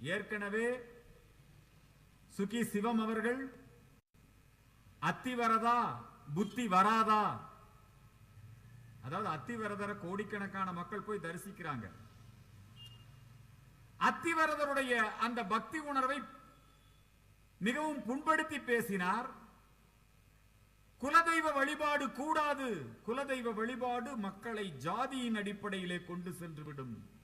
ஏற்கனவே சுகி சிவம் அவர்கள் அத்தி வரதா புத்தி வராதா? அதாவது அத்திவரதரை கோடிக்கணக்கான மக்கள் போய் தரிசிக்கிறாங்க. அத்திவரதருடைய அந்த பக்தி உணர்வை மிகவும் புண்படுத்தி பேசினார். குலதெய்வ வழிபாடு கூடாது. குலதெய்வ வழிபாடு மக்களை ஜாதியின் அடிப்படையிலே கொண்டு சென்று விடும்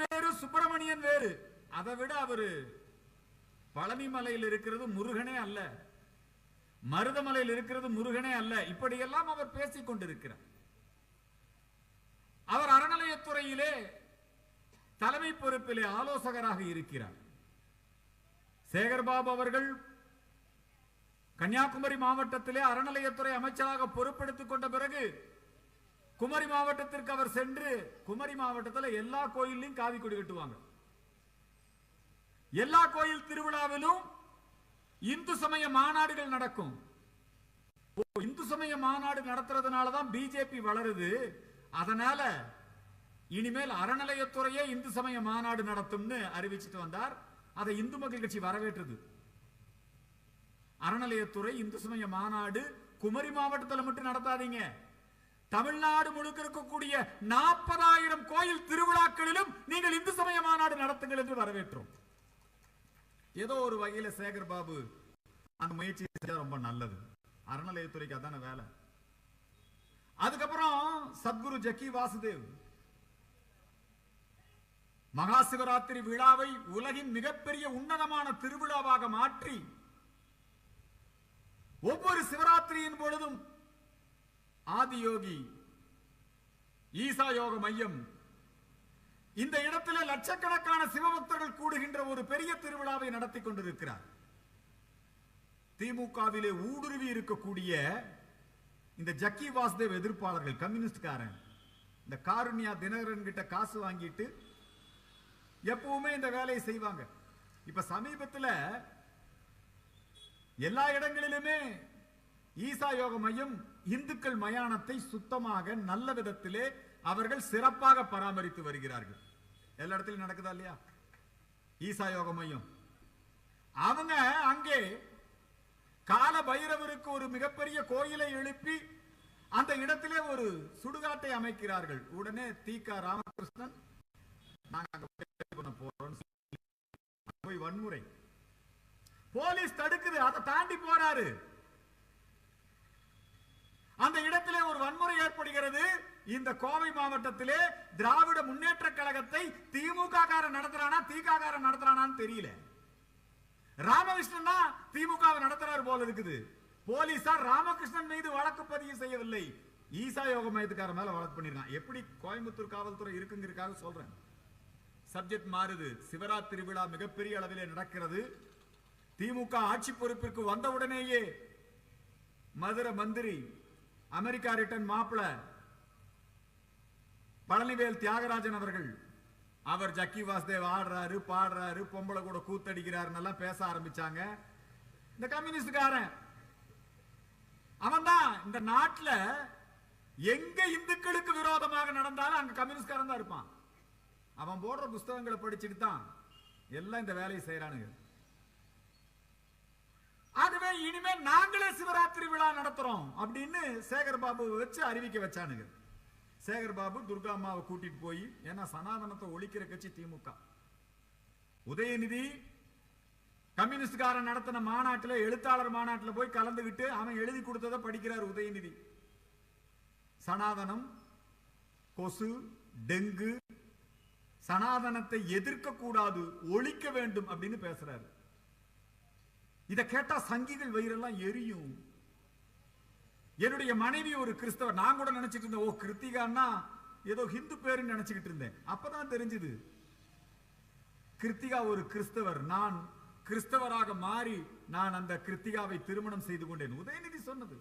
வேறு சுப்பிரமணியன் வேறு. அதை விட அவரு பழனிமலையில் இருக்கிறது முருகனே அல்ல. மருதமலையில் இருக்கிறது முருகனே அல்ல. இப்படியெல்லாம் அவர் பேசிக் கொண்டிருக்கிறார். அவர் அறநிலையத்துறையிலே தலைமை பொறுப்பிலே ஆலோசகராக இருக்கிறார். சேகர்பாபு அவர்கள் கன்னியாகுமரி மாவட்டத்திலே அறநிலையத்துறை அமைச்சராக பொறுப்பெடுத்துக் கொண்ட பிறகு குமரி மாவட்டத்திற்கு அவர் சென்று குமரி மாவட்டத்தில் எல்லா கோயிலையும் காவி கொடி கட்டுவாங்க. எல்லா கோயில் திருவிழாவிலும் இந்து சமய மாநாடுகள் நடக்கும். ஓ, இந்து சமய மாநாடு நடத்துறதுனால தான் பிஜேபி வளருது. அதனால இனிமேல் அறநிலையத்துறையே இந்து சமய மாநாடு நடத்தும்னு அறிவிச்சிட்டு வந்தார். அதை இந்து மக்கள் கட்சி வரவேற்றது. அறநிலையத்துறை இந்து சமய மாநாடு குமரி மாவட்டத்தில் மட்டும் நடத்தாதீங்க. தமிழ்நாடு முழுக்க இருக்கக்கூடிய நாற்பதாயிரம் கோயில் திருவிழாக்களிலும் நீங்கள் இந்து சமய மாநாடு நடத்துங்கள் என்று வரவேற்றோம். ஏதோ ஒரு வகையில சேகர் பாபு அந்த முயற்சி ரொம்ப நல்லது. அறநிலையத்துறைக்கு அதான வேலை. அதுக்கப்புறம் சத்குரு ஜக்கி வாசுதேவ். மகா சிவராத்திரி விழாவை உலகின் மிகப்பெரிய உன்னதமான திருவிழாவாக மாற்றி ஒவ்வொரு சிவராத்திரியின் பொழுதும் ஆதியோகி ஈசா யோக மையம். இந்த இடத்திலே லட்சக்கணக்கான சிவபக்தர்கள் கூடுகின்ற ஒரு பெரிய திருவிழாவை நடத்தி கொண்டிருக்கிறார். திமுகவிலே ஊடுருவி இருக்கக்கூடிய இந்த ஜக்கி வாசுதேவ் எதிர்ப்பாளர்கள் கம்யூனிஸ்ட்காரன் இந்த காருண்யா தினகரன் கிட்ட காசு வாங்கிட்டு எப்பவுமே இந்த வேலையை செய்வாங்க. இப்ப சமீபத்துல எல்லா இடங்களிலுமே ஈசா யோக மையம் இந்துக்கள் மயானத்தை சுத்தமாக நல்ல விதத்திலே அவர்கள் சிறப்பாக பராமரித்து வருகிறார்கள். எல்லா இடத்துலையும் நடக்குதா இல்லையா? ஈசா யோக மையம் அவங்க அங்கே கால பைரவருக்கு ஒரு மிகப்பெரிய கோயிலை எழுப்பி அந்த இடத்திலே ஒரு சுடுகாட்டை அமைக்கிறார்கள். உடனே தீகா ராமகிருஷ்ணன் நாங்க அங்க போறோம்னு சொல்லி போய் வன்முறை. போலீஸ் தடுக்குது. அதை தாண்டி போறாரு அந்த இடத்திலே ஒரு வன்முறை ஏற்படுகிறது இந்த கோவை மாவட்டத்திலே திராவிட முன்னேற்ற கழகத்தை திமுக காரன் நடத்துறானா திக காரன் நடத்துறானான்னு தெரியல. ராமகிருஷ்ணன் தான் திமுக நடத்துறாரு போல இருக்குது. போலீசார் ராமகிருஷ்ணன் மீது வழக்கு பதிவு செய்யவில்லை. ஈசா யோக மையத்துக்கார மேல வழக்கு பண்ணிருக்கான். எப்படி கோயம்புத்தூர் காவல்துறை இருக்குங்கிறக்காக சொல்றேன். சப்ஜெக்ட் மாறுது. சிவராத்திரி விழா மிகப்பெரிய அளவிலே நடக்கிறது. திமுக ஆட்சி பொறுப்பிற்கு வந்தவுடனேயே மதுரை மந்திரி அமெரிக்கா ரிட்டன் மாப்பிள பழனிவேல் தியாகராஜன் அவர்கள் அவர் ஜக்கி வாசுதேவ் ஆடுறாரு பாடுறாரு பொம்பளை கூட கூத்தடிக்கிறாருன்னு எல்லாம் பேச ஆரம்பிச்சாங்க. இந்த கம்யூனிஸ்டுக்காரன் அவன் தான் இந்த நாட்டில் எங்க இந்துக்களுக்கு விரோதமாக நடந்தாலும் அங்க கம்யூனிஸ்ட்காரன் தான் இருப்பான். அவன் போடுற புஸ்தகங்களை படிச்சுட்டு தான் எல்லாம் இந்த வேலையை செய்யறானுங்க அதுவே இனிமே நாங்களே சிவராத்திரி விழா நடத்துறோம் அப்படின்னு சேகர் பாபு வச்சு அறிவிக்க வச்சானுங்க. சேகர் பாபு துர்கா அம்மாவை கூட்டிட்டு போய் ஏன்னா சனாதனத்தை ஒழிக்கிற கட்சி திமுக. உதயநிதி கம்யூனிஸ்ட்காரன் நடத்தின மாநாட்டில் எழுத்தாளர் மாநாட்டில் போய் கலந்துகிட்டு அவன் எழுதி கொடுத்ததை படிக்கிறார் உதயநிதி. சனாதனம் கொசு டெங்கு சனாதனத்தை எதிர்க்க கூடாது ஒழிக்க வேண்டும் அப்படின்னு பேசுறாரு. இத கேட்டா சங்கிகள் வயிறெல்லாம் எரியும். என்னுடைய மனைவி ஒரு கிறிஸ்தவர். நான் கூட நினைச்சிட்டு இருந்தேன் ஓ கிருத்திகான்னா? ஏதோ ஹிந்து பேருன்னு நினைச்சுக்கிட்டு இருந்தேன். அப்பதான் தெரிஞ்சது. கிருத்திகா ஒரு கிறிஸ்தவர். நான் கிறிஸ்தவராக மாறி நான் அந்த கிருத்திகாவை திருமணம் செய்து கொண்டேன். உதயநிதி சொன்னது.